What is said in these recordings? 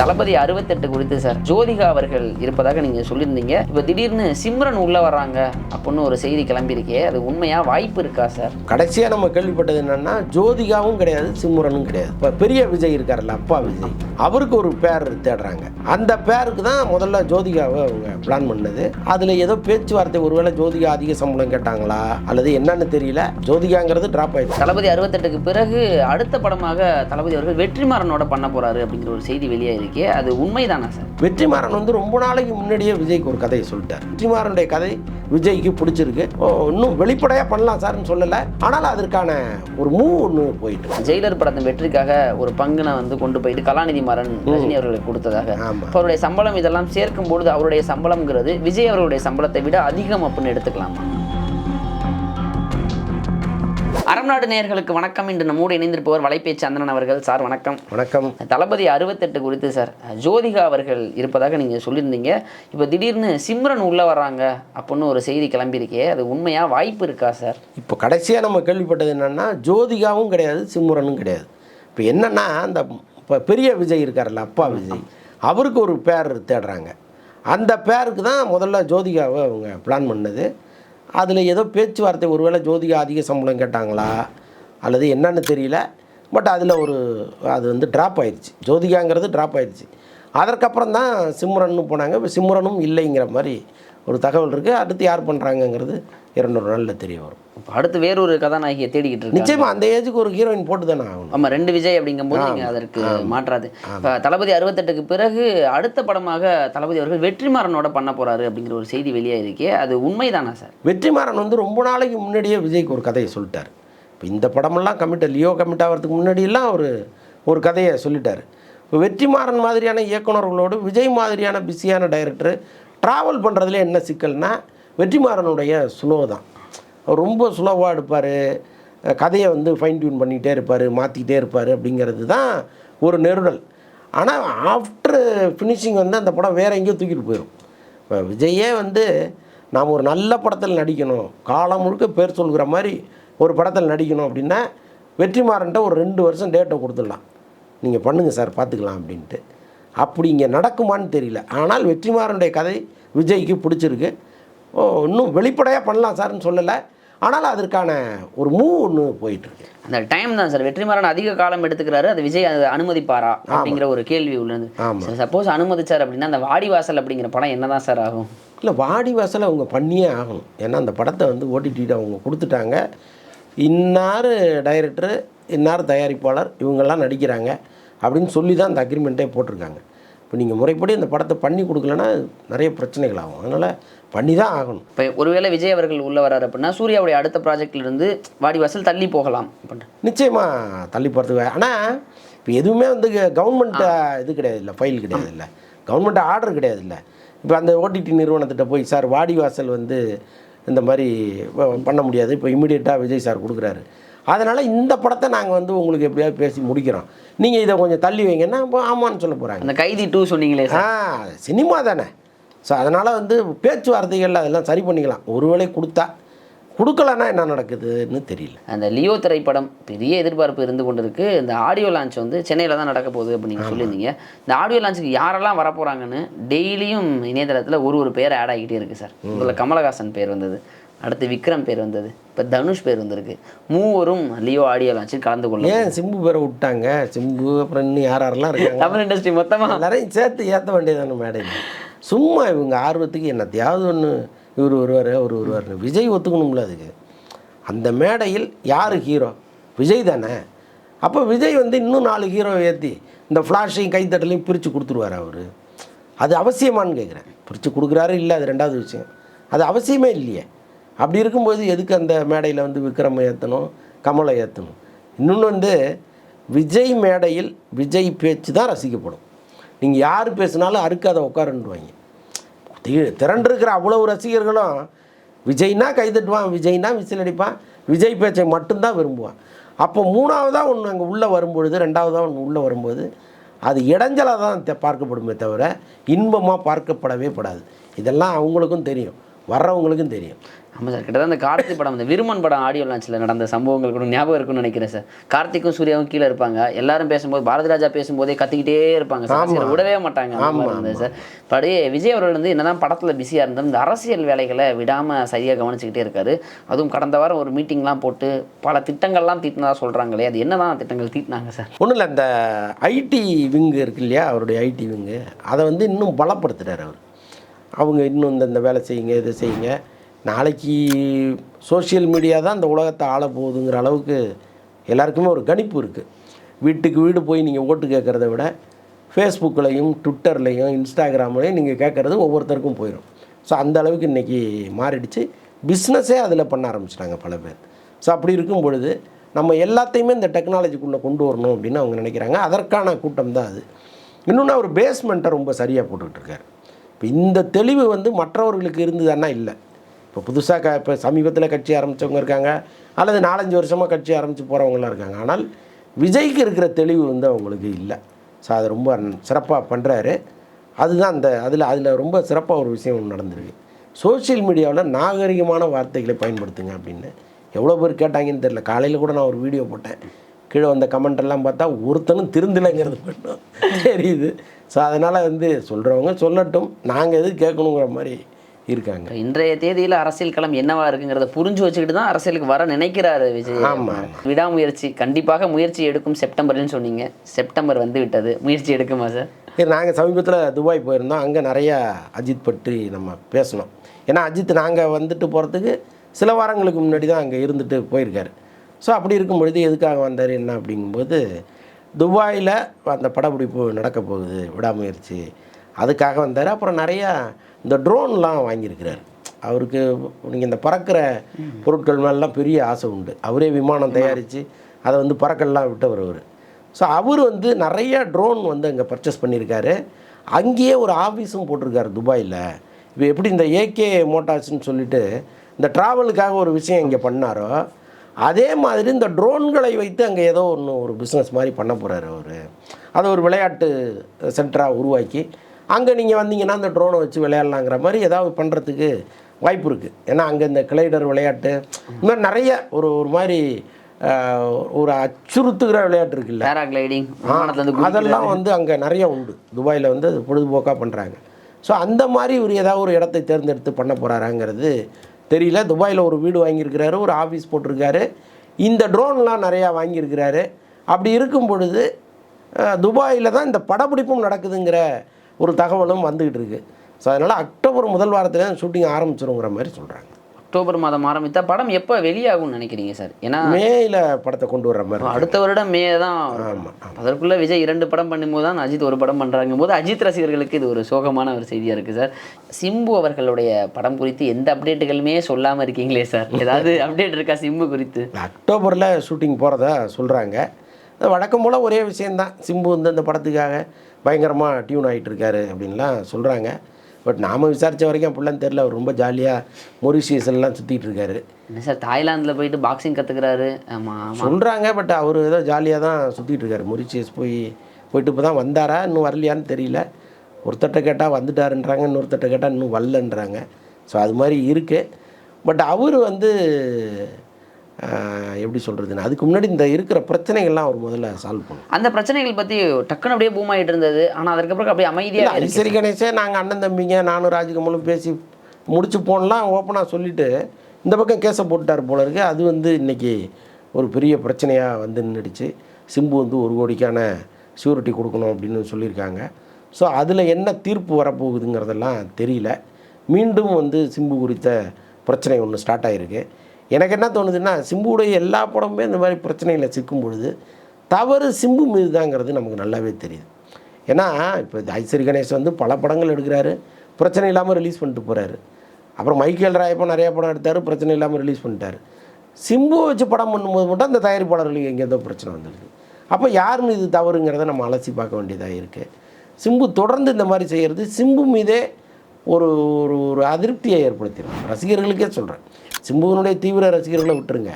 தளபதி அறுபத்தெட்டு குறித்து சார். ஜோதிகா அவர்கள் இருப்பதாக நீங்கள் சொல்லியிருந்தீங்க. இப்போ திடீர்னு சிம்ரன் உள்ளே வராங்க அப்படின்னு ஒரு செய்தி கிளம்பியிருக்கே அது உண்மையாக வாய்ப்பு இருக்கா சார்? கடைசியாக நம்ம கேள்விப்பட்டது என்னன்னா ஜோதிகாவும் கிடையாது சிம்ரனும் கிடையாது. இப்போ பெரிய விஜய் இருக்கார்ல அப்பா விஜய். அவருக்கு ஒரு பேர் தேடுறாங்க. அந்த பேருக்கு தான் முதல்ல ஜோதிகாவை அவங்க பிளான் பண்ணது. அதில் ஏதோ பேச்சுவார்த்தை ஒருவேளை ஜோதிகா அதிக சம்பளம் கேட்டாங்களா? அல்லது என்னன்னு தெரியல. ஜோதிகாங்கிறது ட்ராப் ஆயிடுச்சு. தளபதி அறுபத்தெட்டுக்கு பிறகு அடுத்த படமாக தளபதி அவர்கள் வெற்றிமாறனோட பண்ண போறாரு அப்படிங்கிற ஒரு செய்தி வெளியே இருக்கே அது உண்மைதானா சார்? வெற்றிமாறன் வந்து ரொம்ப நாளைக்கு முன்னாடியே விஜய்க்கு ஒரு கதையை சொல்லிட்டார். வெற்றிமாறனுடைய கதை விஜய்க்கு பிடிச்சிருக்கு. இன்னும் வெளிப்படையாக பண்ணலாம் சார்னு சொல்லலை. ஆனால் அதற்கான ஒரு மூவ் ஒன்று போயிட்டு. ஜெயிலர் படத்தின் வெற்றிக்காக ஒரு பங்குனை வந்து கொண்டு போயிட்டு கலாநிதி மாறன் ரஜினி அவர்களுக்கு கொடுத்ததாக. அவருடைய சம்பளம் இதெல்லாம் சேர்க்கும் பொழுது அவருடைய சம்பளம்ங்கிறது விஜய் அவர்களுடைய சம்பளத்தை விட அதிகம் அப்படின்னு எடுத்துக்கலாமா? அறம்நாடு நேயர்களுக்கு வணக்கம். இன்று நம்மோடு இணைந்திருப்பவர் வலைபேச்சு சந்திரன் அவர்கள். சார் வணக்கம். வணக்கம். தளபதி அறுபத்தெட்டு குறித்து சார் ஜோதிகா அவர்கள் இருப்பதாக நீங்கள் சொல்லியிருந்தீங்க. இப்போ திடீர்னு சிம்ரன் உள்ளே வர்றாங்க அப்படின்னு ஒரு செய்தி கிளம்பியிருக்கே. அது உண்மையாக வாய்ப்பு இருக்கா சார்? இப்போ கடைசியாக நம்ம கேள்விப்பட்டது என்னன்னா ஜோதிகாவும் கிடையாது சிம்ரனும் கிடையாது. இப்போ என்னன்னா அந்த இப்போ பெரிய விஜய் இருக்கார்ல அப்பா விஜய். அவருக்கு ஒரு பேர் தேடுறாங்க. அந்த பேருக்கு தான் முதல்ல ஜோதிகாவை அவங்க பிளான் பண்ணது. அதில் ஏதோ பேச்சுவார்த்தை ஒருவேளை ஜோதிகா அதிக சம்பளம் கேட்டாங்களா? அல்லது என்னன்னு தெரியல. பட் அதில் ஒரு அது வந்து ட்ராப் ஆயிடுச்சு. ஜோதிகாங்கிறது ட்ராப் ஆயிடுச்சு. அதற்கப்புறம் தான் சிம்ரன்னு போனாங்க. இப்போ சிம்ரனும் இல்லைங்கிற மாதிரி ஒரு தகவல் இருக்குது அடுத்து யார் பண்ணுறாங்கங்கிறது ஒரு நாளில் தெரிய வரும். இப்போ அடுத்து வேறொரு கதாநாயகியை தேடிக்கிட்டு நிச்சயமாக அந்த ஏஜுக்கு ஒரு ஹீரோயின் போட்டு தானே ஆகணும். ஆமா ரெண்டு விஜய் அப்படிங்கும்போது நீங்க அதற்கு மாற்றாது. இப்போ தளபதி அறுபத்தெட்டுக்கு பிறகு அடுத்த படமாக தளபதி அவர்கள் வெற்றிமாறனோட பண்ண போறாரு அப்படிங்கிற ஒரு செய்தி வெளியே இருக்கே அது உண்மைதானா சார்? வெற்றிமாறன் வந்து ரொம்ப நாளைக்கு முன்னாடியே விஜய்க்கு ஒரு கதையை சொல்லிட்டார். இப்போ இந்த படமெல்லாம் கமிட்ட லியோ கமிட் ஆகிறதுக்கு முன்னாடியெல்லாம் ஒரு ஒரு கதையை சொல்லிட்டார். இப்போ வெற்றிமாறன் மாதிரியான இயக்குனர்களோடு விஜய் மாதிரியான பிஸியான டைரக்டர் ட்ராவல் பண்ணுறதுல என்ன சிக்கல்னா வெற்றிமாறனுடைய ஸ்லோ தான். அவர் ரொம்ப ஸ்லோவாக எடுப்பார். கதையை வந்து ஃபைன் டியூன் பண்ணிகிட்டே இருப்பார் மாற்றிக்கிட்டே இருப்பார் அப்படிங்கிறது தான் ஒரு நெருடல். ஆனால் ஆஃப்டர் ஃபினிஷிங் வந்து அந்த படம் வேறு எங்கேயோ தூக்கிட்டு போயிடும் இப்போ விஜயே வந்து நாம் ஒரு நல்ல படத்தில் நடிக்கணும். காலம் முழுக்க பேர் சொல்கிற மாதிரி ஒரு படத்தில் நடிக்கணும் அப்படின்னா வெற்றிமாறன்ட்ட ஒரு ரெண்டு வருஷம் டேட்டை கொடுத்துடலாம். நீங்கள் பண்ணுங்கள் சார் பார்த்துக்கலாம் அப்படின்ட்டு. அப்படி இங்கே நடக்குமான்னு தெரியல. ஆனால் வெற்றிமாறனுடைய கதை விஜய்க்கு பிடிச்சிருக்கு. ஓ இன்னும் வெளிப்படையாக பண்ணலாம் சார்னு சொல்லலை. ஆனால் அதற்கான ஒரு மூவ் ஒன்று போயிட்டுருக்கு. அந்த டைம் தான் சார். வெற்றிமாறன் அதிக காலம் எடுத்துக்கிறாரு. அது விஜய் அதை அனுமதிப்பாரா அப்படிங்கிற ஒரு கேள்வி உள்ளது. சப்போஸ் அனுமதிச்சார் அப்படின்னா அந்த வாடிவாசல் அப்படிங்கிற படம் என்னதான் சார் ஆகும்? இல்லை வாடி வாசல் அவங்க பண்ணியே ஆகணும். ஏன்னா அந்த படத்தை வந்து ஓடிடிட்டு அவங்க கொடுத்துட்டாங்க. இன்னார் டைரக்டர் இன்னார் தயாரிப்பாளர் இவங்கெல்லாம் நடிக்கிறாங்க. அப்படின்னு சொல்லி தான் அந்த அக்ரிமெண்ட்டே போட்டிருக்காங்க. இப்போ நீங்கள் முறைப்படி அந்த படத்தை பண்ணி கொடுக்கலன்னா நிறைய பிரச்சனைகள் ஆகும் அதனால் பண்ணி தான் ஆகணும். இப்போ ஒருவேளை விஜய் அவர்கள் உள்ள வராரு அப்படின்னா சூர்யாவுடைய அடுத்த ப்ராஜெக்ட்ல இருந்து வாடிவாசல் தள்ளி போகலாம். நிச்சயமாக தள்ளி போகிறதுக்கு ஆனால் இப்போ எதுவுமே வந்து கவர்மெண்ட் இது கிடையாது இல்லை ஃபைல் கிடையாது இல்லை கவர்மெண்ட் ஆர்டர் கிடையாது இல்லை இப்போ அந்த ஓடிடி நிறுவனத்திட்ட போய் சார் வாடிவாசல் வந்து இந்த மாதிரி பண்ண முடியாது. இப்போ இமிடியேட்டாக விஜய் சார் கொடுக்குறாரு. அதனால் இந்த படத்தை நாங்கள் வந்து உங்களுக்கு எப்படியாவது பேசி முடிக்கிறோம். நீங்கள் இதை கொஞ்சம் தள்ளி வைங்கன்னா இப்போ ஆமான்னு சொல்ல போகிறாங்க அந்த கைதி டூ சொன்னீங்களே ஆ சினிமா தானே. ஸோ அதனால் வந்து பேச்சுவார்த்தைகள் அதெல்லாம் சரி பண்ணிக்கலாம். ஒருவேளை கொடுத்தா கொடுக்கலன்னா என்ன நடக்குதுன்னு தெரியல. அந்த லியோ திரைப்படம் பெரிய எதிர்பார்ப்பு இருந்து கொண்டிருக்கு இந்த ஆடியோ லான்ச் வந்து சென்னையில் தான் நடக்க போகுது அப்படின்னு சொல்லியிருந்தீங்க. இந்த ஆடியோ லான்ச்சுக்கு யாரெல்லாம் வரப்போகிறாங்கன்னு டெய்லியும் இணையதளத்தில் ஒரு ஒரு பேர் ஆட் ஆகிட்டே இருக்குது சார். முதல்ல கமலஹாசன் பேர் வந்தது. அடுத்து விக்ரம் பேர் வந்தது. இப்போ தனுஷ் பேர் வந்திருக்கு. மூவரும் லியோ ஆடியோ லான்ச்சில் கலந்து கொள்ளும் ஏன் சிம்பு பேரை விட்டாங்க? சிம்பு அப்புறம் இன்னும் யார் யாரெல்லாம் இருக்காங்க? தமிழ் இண்டஸ்ட்ரி மொத்தமாக எல்லாரையும் சேர்த்து ஏற்ற வேண்டியதான மேடையில் சும்மா இவங்க ஆர்வத்துக்கு என்னத்தையாவது ஒன்று இவர் வருவார் அவர் வருவார் விஜய் ஒத்துக்கணும்ல அதுக்கு. அந்த மேடையில் யார் ஹீரோ? விஜய் தானே. அப்போ விஜய் வந்து இன்னும் நாலு ஹீரோ ஏற்றி இந்த ஃப்ளாஷையும் கைத்தட்டலையும் பிரித்து கொடுத்துருவார் அவர். அது அவசியமான்னு கேட்குறேன் பிரித்து கொடுக்குறாரு இல்லை அது ரெண்டாவது விஷயம். அது அவசியமே இல்லையே. அப்படி இருக்கும்போது எதுக்கு அந்த மேடையில் வந்து விக்ரமை ஏற்றணும் கமலை ஏற்றணும் இன்னொன்று வந்து விஜய் மேடையில் விஜய் பேச்சு தான் ரசிக்கப்படும். நீங்கள் யார் பேசினாலும் அறுக்காத உட்காருன்னுவாங்க. திரண்டிருக்கிற அவ்வளவு ரசிகர்களும் விஜய்னா கைதட்டுவான் விஜய்னா விசில் அடிப்பான் விஜய் பேச்சை மட்டும்தான் விரும்புவான். அப்போ மூணாவதாக ஒன்று அங்கே உள்ளே வரும்பொழுது ரெண்டாவதாக ஒன்று உள்ளே வரும்போது அது இடைஞ்சலாக தான் பார்க்கப்படுமே தவிர இன்பமாக பார்க்கப்படவே படாது. இதெல்லாம் அவங்களுக்கும் தெரியும் வர்றவங்களுக்கும் தெரியும். ஆமாம் சார் கிட்டத்தட்ட அந்த கார்த்திக் படம் இந்த விருமன் படம் ஆடியோ லான்ச்சில் நடந்த சம்பவங்கள் கூட ஞாபகம் இருக்கும்னு நினைக்கிறேன் சார். கார்த்திக்கும் சூர்யாவும் கீழே இருப்பாங்க. எல்லாரும் பேசும்போது பாரதி ராஜா பேசும்போதே கத்திக்கிட்டே இருப்பாங்க சார். விடவே மாட்டாங்க அந்த இருந்தது சார். படி விஜய் அவர்கள் வந்து என்னதான் படத்தில் பிஸியாக இருந்தாலும் இந்த அரசியல் வேலைகளை விடாமல் சரியாக கவனிச்சுக்கிட்டே இருக்காரு. அதுவும் கடந்த வாரம் ஒரு மீட்டிங்லாம் போட்டு பல திட்டங்கள்லாம் தீட்டினதா சொல்கிறாங்களே அது என்னதான் திட்டங்கள் தீட்டினாங்க சார்? ஒன்றும் இல்லை அந்த ஐடி விங்கு இருக்கு இல்லையா அவருடைய ஐடி விங்கு அதை வந்து இன்னும் பலப்படுத்துகிறார் அவர். அவங்க இன்னும் இந்த வேலை செய்யுங்க இதை செய்யுங்க. நாளைக்கு சோஷியல் மீடியா தான் இந்த உலகத்தை ஆள போகுதுங்கிற அளவுக்கு எல்லாருக்குமே ஒரு கணிப்பு இருக்குது வீட்டுக்கு வீடு போய் நீங்கள் ஓட்டு கேட்குறத விட ஃபேஸ்புக்கிலையும் ட்விட்டர்லையும் இன்ஸ்டாகிராம்லேயும் நீங்கள் கேட்குறது ஒவ்வொருத்தருக்கும் போயிடும் ஸோ அந்த அளவுக்கு இன்றைக்கி மாறிடுச்சு. பிஸ்னஸே அதில் பண்ண ஆரம்பிச்சிட்டாங்க பல பேர். ஸோ அப்படி இருக்கும் பொழுது நம்ம எல்லாத்தையுமே இந்த டெக்னாலஜிக்குள்ளே கொண்டு வரணும் அப்படின்னு அவங்க நினைக்கிறாங்க. அதற்கான கூட்டம் தான் அது. இன்னொன்று அவர் பேஸ்மெண்ட்டை ரொம்ப சரியாக போட்டுக்கிட்டு இருக்கார். இப்போ இந்த தெளிவு வந்து மற்றவர்களுக்கு இருந்ததுன்னா இல்லை. இப்போ புதுசாக க இப்போ சமீபத்தில் கட்சி ஆரம்பித்தவங்க இருக்காங்க அல்லது நாலஞ்சு வருஷமாக கட்சி ஆரம்பித்து போகிறவங்களாம் இருக்காங்க. ஆனால் விஜய்க்கு இருக்கிற தெளிவு வந்து அவங்களுக்கு இல்லை. ஸோ அதை ரொம்ப சிறப்பாக பண்ணுறாரு அதுதான் அந்த அதில் அதில் ரொம்ப சிறப்பாக ஒரு விஷயம் ஒன்று நடந்திருக்கு. சோஷியல் மீடியாவில் நாகரிகமான வார்த்தைகளை பயன்படுத்துங்க அப்படின்னு. எவ்வளோ பேர் கேட்டாங்கன்னு தெரியல. காலையில் கூட நான் ஒரு வீடியோ போட்டேன். கீழே வந்த கமெண்டெல்லாம் பார்த்தா ஒருத்தனும் திருந்தலைங்கிறது மட்டும் தெரியுது. ஸோ அதனால் வந்து சொல்கிறவங்க சொல்லட்டும். நாங்கள் எது கேட்கணுங்கிற மாதிரி இருக்காங்க. இன்றைய தேதியில் அரசியல் களம் என்னவா இருக்குங்கிறத புரிஞ்சு வச்சுக்கிட்டு தான் அரசியலுக்கு வர நினைக்கிறாரு விஜய். ஆமா. விடாமுயற்சி கண்டிப்பாக முயற்சி எடுக்கும் செப்டம்பர்னு சொன்னீங்க. செப்டம்பர் வந்து விட்டது. முயற்சி எடுக்குமா சார்? நாங்கள் சமீபத்தில் துபாய் போயிருந்தோம். அங்கே நிறையா அஜித் பற்றி நம்ம பேசணும் ஏன்னா அஜித் நாங்கள் வந்துட்டு போகிறதுக்கு சில வாரங்களுக்கு முன்னாடி தான் அங்கே இருந்துட்டு போயிருக்காரு. ஸோ அப்படி இருக்கும் பொழுது எதுக்காக வந்தார் என்ன அப்படிங்கும்போது துபாயில் அந்த படப்பிடிப்பு நடக்க போகுது விடாமுயற்சி. அதுக்காக வந்தார். அப்புறம் நிறையா இந்த ட்ரோன்லாம் வாங்கியிருக்கிறார். அவருக்கு நீங்கள் இந்த பறக்கிற பொருட்கள் மேலாம் பெரிய ஆசை உண்டு. அவரே விமானம் தயாரித்து அதை வந்து பறக்கலாம் விட்டவர் அவர். ஸோ அவர் வந்து நிறைய ட்ரோன் வந்து அங்கே பர்ச்சேஸ் பண்ணியிருக்காரு. அங்கேயே ஒரு ஆஃபீஸும் போட்டிருக்காரு துபாயில். இப்போ எப்படி இந்த ஏகே மோட்டார்ஸ்னு சொல்லிட்டு இந்த ட்ராவலுக்காக ஒரு விஷயம் இங்கே பண்ணாரோ அதே மாதிரி இந்த ட்ரோன்களை வைத்து அங்கே ஏதோ ஒன்று ஒரு பிஸ்னஸ் மாதிரி பண்ண போகிறாரு அவர். அதை ஒரு விளையாட்டு சென்டராக உருவாக்கி அங்கே நீங்கள் வந்தீங்கன்னா அந்த ட்ரோனை வச்சு விளையாடலாங்கிற மாதிரி ஏதாவது பண்ணுறதுக்கு வாய்ப்பு இருக்குது ஏன்னா அங்கே இந்த கிளைடர் விளையாட்டு இந்த மாதிரி நிறைய ஒரு ஒரு மாதிரி ஒரு அச்சுறுத்துகிற விளையாட்டு இருக்குல்ல. பேராகிளைடிங். அதெல்லாம் வந்து அங்கே நிறைய உண்டு. துபாயில் வந்து அது பொழுதுபோக்காக பண்ணுறாங்க ஸோ அந்த மாதிரி ஒரு ஏதாவது ஒரு இடத்தை தேர்ந்தெடுத்து பண்ண போகிறாராங்கிறது தெரியல. துபாயில் ஒரு வீடு வாங்கியிருக்கிறாரு ஒரு ஆஃபீஸ் போட்டிருக்காரு. இந்த ட்ரோன்லாம் நிறையா வாங்கியிருக்கிறாரு. அப்படி இருக்கும் பொழுது துபாயில் தான் இந்த படப்பிடிப்பும் நடக்குதுங்கிற ஒரு தகவலும் வந்துக்கிட்டு இருக்கு. ஸோ அதனால் அக்டோபர் முதல் வாரத்தில் ஷூட்டிங் ஆரம்பிச்சிருங்கிற மாதிரி சொல்கிறாங்க அக்டோபர் மாதம் ஆரம்பித்தா படம் எப்போ வெளியாகும்னு நினைக்கிறீங்க சார்? ஏன்னா மேயில் படத்தை கொண்டு வர்ற மாதிரி. அடுத்த வருடம் மே தான் அதற்குள்ள விஜய் இரண்டு படம் பண்ணும்போது தான் அஜித் ஒரு படம் பண்ணுறாங்க போது அஜித் ரசிகர்களுக்கு இது ஒரு சோகமான ஒரு செய்தியாக இருக்குது சார். சிம்பு அவர்களுடைய படம் குறித்து எந்த அப்டேட்டுகளுமே சொல்லாமல் இருக்கீங்களே சார்? ஏதாவது அப்டேட் இருக்கா சிம்பு குறித்து? அக்டோபரில் ஷூட்டிங் போகிறதா சொல்கிறாங்க வழக்கம் போல் ஒரே விஷயந்தான் சிம்பு வந்து அந்த படத்துக்காக பயங்கரமாக டியூன் ஆகிட்டு இருக்காரு அப்படின்லாம் சொல்கிறாங்க பட் நாம் விசாரித்த வரைக்கும் அப்படிலாம் தெரில அவர் ரொம்ப ஜாலியாக மொரிஷியஸ்லாம் சுற்றிட்டு இருக்காரு என்ன சார் தாய்லாந்தில் போயிட்டு பாக்ஸிங் கற்றுக்கிறாரு ஆமாம் சொல்கிறாங்க பட் அவர் ஏதோ ஜாலியாக தான் சுற்றிட்டு இருக்காரு மொரிஷியஸ் போய் போயிட்டு இப்போ தான் வந்தாரா? இன்னும் வரலையான்னு தெரியல. ஒருத்தட்ட கேட்டால் வந்துட்டாருன்றாங்க இன்னொருத்தட்ட கேட்டால் இன்னும் வரலன்றாங்க. ஸோ அது மாதிரி இருக்குது பட் அவர் வந்து எப்படி சொல்கிறதுன்னு அதுக்கு முன்னாடி இந்த இருக்கிற பிரச்சனைகள்லாம் அவர் முதல்ல சால்வ் பண்ணணும். அந்த பிரச்சனைகள் பற்றி டக்குன்னு அப்படியே பூம் ஆகிட்டு இருந்தது. ஆனால் அதுக்கப்புறம் அப்படியே அமைதியாக ஐஸ்வரி கணேசே நாங்கள் அண்ணன் தம்பிங்க நானும் ராஜகமலும் பேசி முடிச்சு போனலாம் ஓப்பனாக சொல்லிவிட்டு இந்த பக்கம் கேஸை போட்டுட்டார் போல இருக்கு. அது வந்து இன்றைக்கி ஒரு பெரிய பிரச்சனையாக வந்து நின்றுடுச்சு சிம்பு வந்து ஒரு கோடிக்கான ஷூரிட்டி கொடுக்கணும் அப்படின்னு சொல்லியிருக்காங்க. ஸோ அதில் என்ன தீர்ப்பு வரப்போகுதுங்கிறதெல்லாம் தெரியல. மீண்டும் வந்து சிம்பு குறித்த பிரச்சனை ஒன்று ஸ்டார்ட் ஆகிருக்கு எனக்கு என்ன தோணுதுன்னா சிம்புடைய எல்லா படமுமே இந்த மாதிரி பிரச்சனையில் சிக்கும் பொழுது தவறு சிம்பு மீது தாங்கிறது நமக்கு நல்லாவே தெரியுது. ஏன்னா இப்போ ஐஸ்வரி கணேஷ் வந்து பல படங்கள் எடுக்கிறாரு பிரச்சனை இல்லாமல் ரிலீஸ் பண்ணிட்டு போகிறாரு அப்புறம் மைக்கேல் ராயப்போ நிறைய படம் எடுத்தார் பிரச்சனை இல்லாமல் ரிலீஸ் பண்ணிட்டார். சிம்புவை வச்சு படம் பண்ணும்போது மட்டும் அந்த தயாரிப்பாளர்களுக்கு எங்கேருந்தோ பிரச்சனை வந்துடுது. அப்போ யார் மீது தவறுங்கிறத நம்ம அலசி பார்க்க வேண்டியதாக இருக்குது சிம்பு தொடர்ந்து இந்த மாதிரி செய்கிறது சிம்பு மீதே ஒரு ஒரு ஒரு அதிருப்தியை ஏற்படுத்திடும் ரசிகர்களுக்கே சொல்கிறேன் சிம்புவினுடைய தீவிர ரசிகர்களை விட்டுருங்க.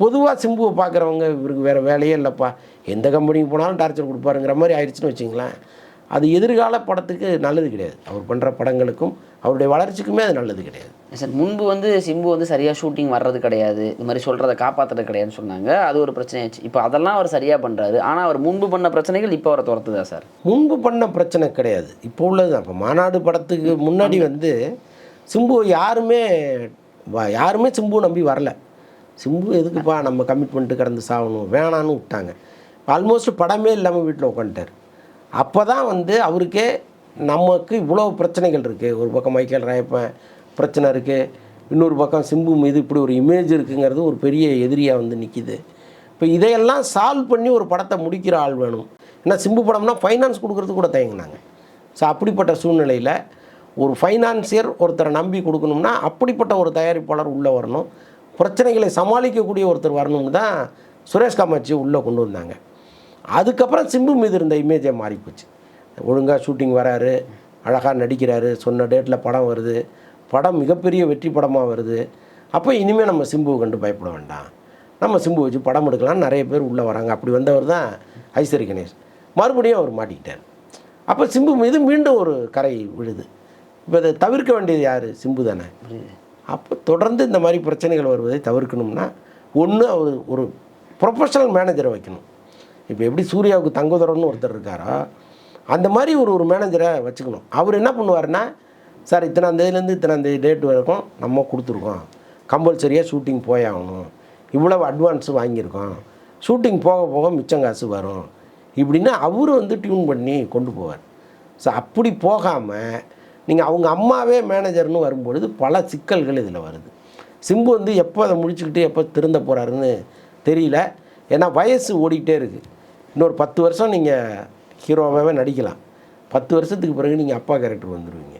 பொதுவாக சிம்புவை பார்க்குறவங்க இவருக்கு வேறு வேலையே இல்லைப்பா. எந்த கம்பெனிக்கு போனாலும் டார்ச்சர் கொடுப்பாருங்கிற மாதிரி ஆயிடுச்சுன்னு வச்சிங்களேன். அது எதிர்கால படத்துக்கு நல்லது கிடையாது. அவர் பண்ணுற படங்களுக்கும் அவருடைய வளர்ச்சிக்குமே அது நல்லது கிடையாது. சார் முன்பு வந்து சிம்பு வந்து சரியாக ஷூட்டிங் வர்றது கிடையாது. இது மாதிரி சொல்கிறத காப்பாற்றுறது கிடையாதுன்னு சொன்னாங்க. அது ஒரு பிரச்சனையாச்சு இப்போ அதெல்லாம் அவர் சரியாக பண்ணுறாரு ஆனால் அவர் முன்பு பண்ண பிரச்சனைகள் இப்போ அவரை துரத்துதா சார்? முன்பு பண்ண பிரச்சனை கிடையாது. இப்போ உள்ளது தான் இப்போ மாநாடு படத்துக்கு முன்னாடி வந்து சிம்பு யாருமே யாருமே சிம்பு நம்பி வரல. சிம்பு எதுக்குப்பா நம்ம கமிட்மெண்ட்டு கடந்து சாகணும்? வேணான்னு விட்டாங்க. ஆல்மோஸ்ட் படமே இல்லாமல் வீட்டில் உட்காந்துட்டார் அப்போ தான் வந்து அவருக்கே நமக்கு இவ்வளோ பிரச்சனைகள் இருக்குது ஒரு பக்கம் மைக்கேல் ராயப்பன் பிரச்சனை இருக்குது இன்னொரு பக்கம் சிம்பு மீது இப்படி ஒரு இமேஜ் இருக்குங்கிறது ஒரு பெரிய எதிரியாக வந்து நிற்கிது இப்போ இதையெல்லாம் சால்வ் பண்ணி ஒரு படத்தை முடிக்கிற ஆள் வேணும். ஏன்னா சிம்பு படம்னா ஃபைனான்ஸ் கொடுக்குறது கூட தயங்கினாங்க. ஸோ அப்படிப்பட்ட சூழ்நிலையில் ஒரு ஃபைனான்சியர் ஒருத்தரை நம்பி கொடுக்கணும்னா அப்படிப்பட்ட ஒரு தயாரிப்பாளர் உள்ளே வரணும். பிரச்சனைகளை சமாளிக்கக்கூடிய ஒருத்தர் வரணும்னு தான் சுரேஷ் காமாட்சி உள்ளே கொண்டு வந்தாங்க. அதுக்கப்புறம் சிம்பு மீது இருந்த இமேஜே மாறிப்போச்சு. ஒழுங்காக ஷூட்டிங் வராரு அழகாக நடிக்கிறாரு சொன்ன டேட்டில் படம் வருது. படம் மிகப்பெரிய வெற்றி படமாக வருது. அப்போ இனிமேல் நம்ம சிம்புவை கண்டு பயப்பட வேண்டாம். நம்ம சிம்பு வச்சு படம் எடுக்கலாம் நிறைய பேர் உள்ளே வராங்க. அப்படி வந்தவர் தான் ஐஸ்வரி கணேஷ். மறுபடியும் அவர் மாட்டிக்கிட்டார். அப்போ சிம்பு மீது மீண்டும் ஒரு கரை விழுது. இப்போ இதை தவிர்க்க வேண்டியது யார்? சிம்பு தானே. அப்போ தொடர்ந்து இந்த மாதிரி பிரச்சனைகள் வருவதை தவிர்க்கணும்னா ஒன்று அவர் ஒரு ப்ரொஃபஷனல் மேனேஜரை வைக்கணும். இப்போ எப்படி சூர்யாவுக்கு தங்குதரன்னு ஒருத்தர் இருக்காரோ அந்த மாதிரி ஒரு ஒரு மேனேஜரை வச்சுக்கணும். அவர் என்ன பண்ணுவாருன்னா சார் இத்தனாம் தேதியிலேருந்து இத்தனாம் தேதி டேட் வரைக்கும் நம்ம கொடுத்துருக்கோம். கம்பல்சரியாக ஷூட்டிங் போயாகணும். இவ்வளவு அட்வான்ஸு வாங்கியிருக்கோம். ஷூட்டிங் போக போக மிச்சம் காசு வரும். இப்படின்னு அவரு வந்து டியூன் பண்ணி கொண்டு போவார். ஸோ அப்படி போகாமல் நீங்கள் அவங்க அம்மாவே மேனேஜர்னு வரும்பொழுது பல சிக்கல்கள் இதில் வருது. சிம்பு வந்து எப்போ அதை முடிச்சுக்கிட்டு எப்போ திருந்த போகிறாருன்னு தெரியல. ஏன்னா வயசு ஓடிக்கிட்டே இருக்குது இன்னொரு பத்து வருஷம் நீங்கள் ஹீரோவாகவே நடிக்கலாம். பத்து வருஷத்துக்கு பிறகு நீங்கள் அப்பா கேரக்டர் வந்துடுவீங்க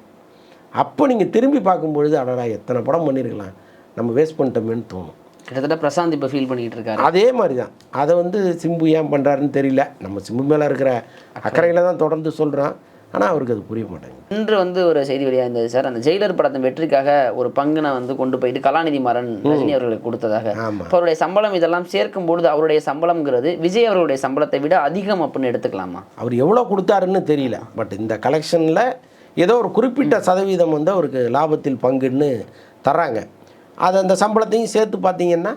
அப்போ நீங்கள் திரும்பி பார்க்கும்பொழுது அடடா எத்தனை படம் பண்ணியிருக்கலாம் நம்ம வேஸ்ட் பண்ணிட்டோமேன்னு தோணும். கிட்டத்தட்ட பிரசாந்த் இப்போ ஃபீல் பண்ணிட்டு இருக்காரு. அதே மாதிரி தான் அதை வந்து சிம்பு ஏன் பண்ணுறாருன்னு தெரியல. நம்ம சிம்பு மேலே இருக்கிற அக்கறையில் தான் தொடர்ந்து சொல்கிறோம் ஆனால் அவருக்கு அது புரிய மாட்டேங்குது. இன்று வந்து ஒரு செய்தி வெளியாக இருந்தது சார். அந்த ஜெயிலர் படத்தின் வெற்றிக்காக ஒரு பங்கினை வந்து கொண்டு போயிட்டு கலாநிதி மாறன் ரஜினி அவர்களுக்கு கொடுத்ததாக. அவருடைய சம்பளம் இதெல்லாம் சேர்க்கும் பொழுது அவருடைய சம்பளம்ங்கிறது விஜய் அவர்களுடைய சம்பளத்தை விட அதிகம் அப்படின்னு எடுத்துக்கலாமா? அவர் எவ்வளோ கொடுத்தாருன்னு தெரியல. பட் இந்த கலெக்ஷனில் ஏதோ ஒரு குறிப்பிட்ட சதவீதம் வந்து அவருக்கு லாபத்தில் பங்குன்னு தர்றாங்க. அது அந்த சம்பளத்தையும் சேர்த்து பார்த்தீங்கன்னா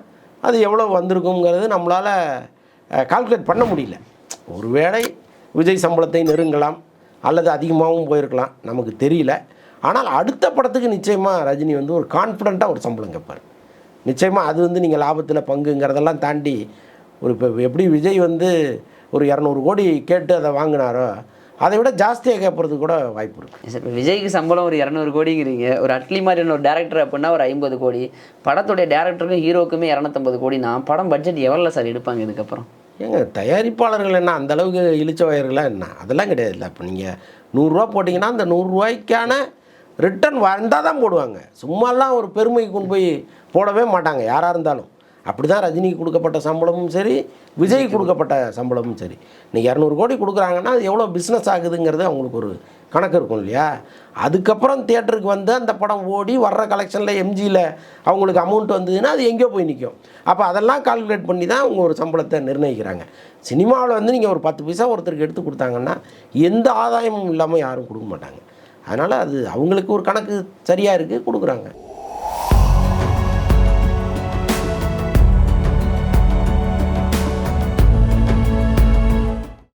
அது எவ்வளோ வந்திருக்குங்கிறது நம்மளால் கால்குலேட் பண்ண முடியல. ஒருவேளை விஜய் சம்பளத்தை நெருங்கலாம். அல்லது அதிகமாகவும் போயிருக்கலாம் நமக்கு தெரியல. ஆனால் அடுத்த படத்துக்கு நிச்சயமாக ரஜினி வந்து ஒரு கான்ஃபிடண்ட்டாக ஒரு சம்பளம் கேட்பார். நிச்சயமாக அது வந்து நீங்கள் லாபத்தில் பங்குங்கிறதெல்லாம் தாண்டி ஒரு இப்போ எப்படி விஜய் வந்து ஒரு இரநூறு கோடி கேட்டு அதை வாங்கினாரோ அதை விட ஜாஸ்தியாக கேட்பறதுக்கு கூட வாய்ப்பு இருக்குது சார் இப்போ விஜய்க்கு சம்பளம் ஒரு இரநூறு கோடிங்கிறீங்க. ஒரு அட்லி மாதிரியான ஒரு டேரக்டர் அப்படின்னா ஒரு ஐம்பது கோடி. படத்துடைய டேரக்டருக்கும் ஹீரோக்குமே இரநூத்தம்பது கோடினா படம் பட்ஜெட் எவ்வளோ சார் எடுப்பாங்க இதுக்கப்புறம்? ஏங்க தயாரிப்பாளர்கள் என்ன அந்த அளவுக்கு இழிச்ச வயர்களாக என்ன? அதெல்லாம் கிடையாது இல்லை இப்போ நீங்கள் நூறுரூவா போட்டிங்கன்னா அந்த நூறுரூவாய்க்கான ரிட்டர்ன் வந்தால் தான் போடுவாங்க. சும்மாலாம் ஒரு பெருமைக்கு கொண்டு போய் போடவே மாட்டாங்க யாராக இருந்தாலும். அப்படி தான் ரஜினிக்கு கொடுக்கப்பட்ட சம்பளமும் சரி விஜய்க்கு கொடுக்கப்பட்ட சம்பளமும் சரி. நீ இரநூறு கோடி கொடுக்குறாங்கன்னா அது எவ்வளோ பிஸ்னஸ் ஆகுதுங்கிறது அவங்களுக்கு ஒரு கணக்கு இருக்கும் இல்லையா? அதுக்கப்புறம் தியேட்டருக்கு வந்து அந்த படம் ஓடி வர்ற கலெக்ஷனில் எம்ஜியில் அவங்களுக்கு அமௌண்ட் வந்ததுன்னா அது எங்கேயோ போய் நிற்கும் அப்போ அதெல்லாம் கால்குலேட் பண்ணி தான் அவங்க ஒரு சம்பளத்தை நிர்ணயிக்கிறாங்க. சினிமாவில் வந்து நீங்கள் ஒரு பத்து பைசா ஒருத்தருக்கு எடுத்து கொடுத்தாங்கன்னா எந்த ஆதாயமும் இல்லாமல் யாரும் கொடுக்க மாட்டாங்க. அதனால் அது அவங்களுக்கு ஒரு கணக்கு சரியாக இருக்குது கொடுக்குறாங்க.